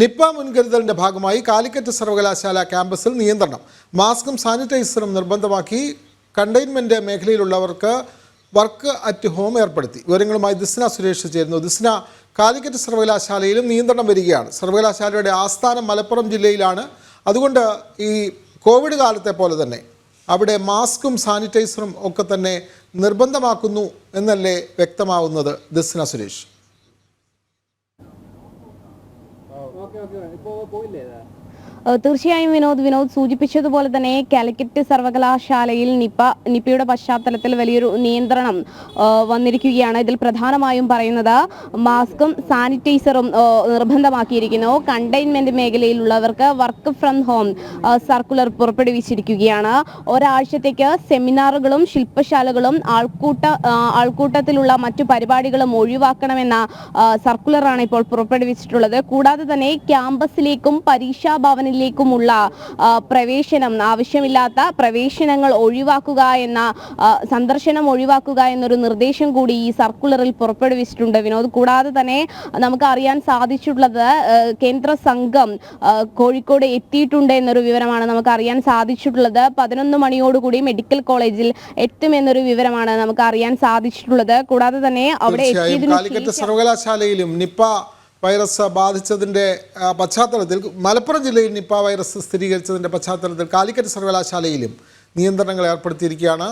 Nipah മുൻകരുതലിന്റെ ഭാഗമായി കാലിക്കറ്റ് സർവകലാശാല ക്യാമ്പസിൽ നിയന്ത്രണം. മാസ്കും സാനിറ്റൈസറും നിർബന്ധമാക്കി കണ്ടെയ്ൻമെന്റ് മേഖലയിലുള്ളവർക്ക് വർക്ക് അറ്റ് ഹോം ഏർപ്പെടുത്തി. വിവരങ്ങളുമായി ദിസ്ന സുരേഷ് ചേരുന്നു. ദിസ്ന കാലിക്കറ്റ് സർവകലാശാലയിലും നിയന്ത്രണം വരികയാണ്. സർവകലാശാലയുടെ ആസ്ഥാനം മലപ്പുറം ജില്ലയിലാണ്. അതുകൊണ്ട് ഈ കോവിഡ് കാലത്തെ പോലെ തന്നെ അവിടെ മാസ്കും സാനിറ്റൈസറും ഒക്കെ തന്നെ നിർബന്ധമാക്കുന്നു എന്നല്ലേ വ്യക്തമാവുന്നത് ദിസ്ന സുരേഷ്? 我叫叫人，你不我一的。തീർച്ചയായും വിനോദ് വിനോദ് സൂചിപ്പിച്ചതുപോലെ തന്നെ കാലിക്കറ്റ് സർവകലാശാലയിൽ നിപ നിപയുടെ പശ്ചാത്തലത്തിൽ വലിയൊരു നിയന്ത്രണം വന്നിരിക്കുകയാണ്. ഇതിൽ പ്രധാനമായും പറയുന്നത് മാസ്കും സാനിറ്റൈസറും നിർബന്ധമാക്കിയിരിക്കുന്നു. കണ്ടെയ്ൻമെന്റ് മേഖലയിലുള്ളവർക്ക് വർക്ക് ഫ്രം ഹോം സർക്കുലർ പുറപ്പെടുവിച്ചിരിക്കുകയാണ്. ഒരാഴ്ചത്തേക്ക് സെമിനാറുകളും ശില്പശാലകളും ആൾക്കൂട്ട ആൾക്കൂട്ടത്തിലുള്ള മറ്റു പരിപാടികളും ഒഴിവാക്കണമെന്ന സർക്കുലറാണ് ഇപ്പോൾ പുറപ്പെടുവിച്ചിട്ടുള്ളത്. കൂടാതെ തന്നെ ക്യാമ്പസിലേക്കും പരീക്ഷാ ഭവനിലേക്കുമുള്ള ആ, പ്രവേശനം ആവശ്യമില്ലാത്ത പ്രവേശനങ്ങൾ ഒഴിവാക്കുക എന്ന സന്ദർശനം ഒഴിവാക്കുക എന്നൊരു നിർദ്ദേശം കൂടി ഈ സർക്കുലറിൽ പുറപ്പെടുവിച്ചിട്ടുണ്ട് വിനോദ്. കൂടാതെ തന്നെ നമുക്ക് അറിയാൻ സാധിച്ചിട്ടുള്ളത് കേന്ദ്ര സംഘം കോഴിക്കോട് എത്തിയിട്ടുണ്ട് എന്നൊരു വിവരമാണ് നമുക്ക് അറിയാൻ സാധിച്ചിട്ടുള്ളത്. പതിനൊന്ന് മണിയോടുകൂടി മെഡിക്കൽ കോളേജിൽ എത്തുമെന്നൊരു വിവരമാണ് നമുക്ക് അറിയാൻ സാധിച്ചിട്ടുള്ളത്. കൂടാതെ തന്നെ അവിടെ സർവകലാശാലയിലും നിപ്പ വൈറസ് ബാധിച്ചതിന്റെ പശ്ചാത്തലത്തിൽ മലപ്പുറം ജില്ലയിൽ നിപ്പ വൈറസ് സ്ഥിരീകരിച്ചതിന്റെ പശ്ചാത്തലത്തിൽ കാലിക്കറ്റ് സർവകലാശാലയിലും നിയന്ത്രണങ്ങൾ ഏർപ്പെടുത്തിയിരിക്കുകയാണ്.